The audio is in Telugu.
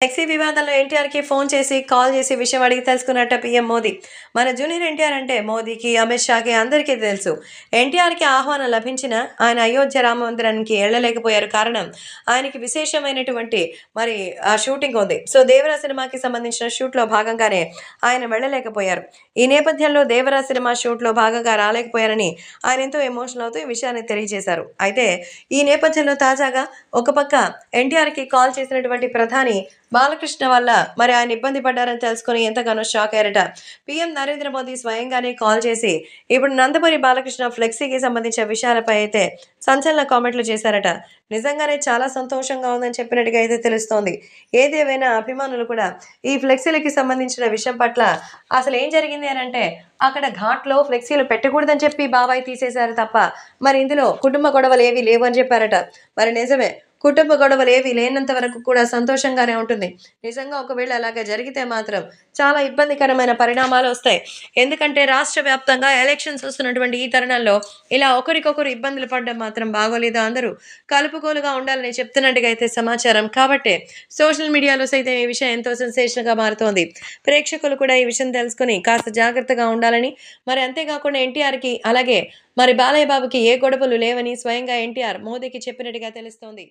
టెక్సీ వివాదంలో ఎన్టీఆర్కి ఫోన్ చేసి కాల్ చేసి విషయం అడిగి తెలుసుకున్నట్ట పీఎం మోదీ. మన జూనియర్ ఎన్టీఆర్ అంటే మోదీకి అమిత్ షాకి అందరికీ తెలుసు. ఎన్టీఆర్కి ఆహ్వానం లభించిన ఆయన అయోధ్య రామ మందిరానికి వెళ్ళలేకపోయారు కారణం ఆయనకి విశేషమైనటువంటి మరి ఆ షూటింగ్ ఉంది. సో దేవరా సినిమాకి సంబంధించిన షూట్లో భాగంగానే ఆయన వెళ్ళలేకపోయారు. ఈ నేపథ్యంలో దేవరా సినిమా షూట్లో భాగంగా రాలేకపోయారని ఆయన ఎంతో ఎమోషనల్ అవుతూ ఈ విషయాన్ని తెలియజేశారు. అయితే ఈ నేపథ్యంలో తాజాగా ఒక పక్క ఎన్టీఆర్కి కాల్ చేసినటువంటి ప్రధాని బాలకృష్ణ వల్ల మరి ఆయన ఇబ్బంది పడ్డారని తెలుసుకుని ఎంతగానో షాక్ అయ్యారట. పీఎం నరేంద్ర మోదీ స్వయంగానే కాల్ చేసి ఇప్పుడు నందమూరి బాలకృష్ణ ఫ్లెక్సీకి సంబంధించిన విషయాలపై అయితే సంచలన కామెంట్లు చేశారట. నిజంగానే చాలా సంతోషంగా ఉందని చెప్పినట్టుగా అయితే తెలుస్తోంది. ఏదేమైనా అభిమానులు కూడా ఈ ఫ్లెక్సీలకి సంబంధించిన విషయం పట్ల అసలు ఏం జరిగింది అని అంటే అక్కడ ఘాట్లో ఫ్లెక్సీలు పెట్టకూడదని చెప్పి బాబాయ్ తీసేశారు తప్ప మరి ఇందులో కుటుంబ గొడవలు ఏవి లేవు అని చెప్పారట. మరి నిజమే కుటుంబ గొడవలు ఏవి లేనంత వరకు కూడా సంతోషంగానే ఉంటుంది. నిజంగా ఒకవేళ అలాగే జరిగితే మాత్రం చాలా ఇబ్బందికరమైన పరిణామాలు వస్తాయి. ఎందుకంటే రాష్ట్ర వ్యాప్తంగా ఎలక్షన్స్ వస్తున్నటువంటి ఈ తరుణంలో ఇలా ఒకరికొకరు ఇబ్బందులు పడడం మాత్రం బాగోలేదు అందరూ. కలుపుకోలుగా ఉండాలని చెప్తున్నట్టుగా అయితే సమాచారం. కాబట్టే సోషల్ మీడియాలో సైతం ఈ విషయం ఎంతో సెన్సేషన్గా మారుతోంది. ప్రేక్షకులు కూడా ఈ విషయం తెలుసుకుని కాస్త జాగ్రత్తగా ఉండాలని. మరి అంతేకాకుండా ఎన్టీఆర్కి అలాగే మరి బాలయ్య బాబుకి ఏ గొడవలు లేవని స్వయంగా ఎన్టీఆర్ మోదీకి చెప్పినట్టుగా తెలుస్తోంది.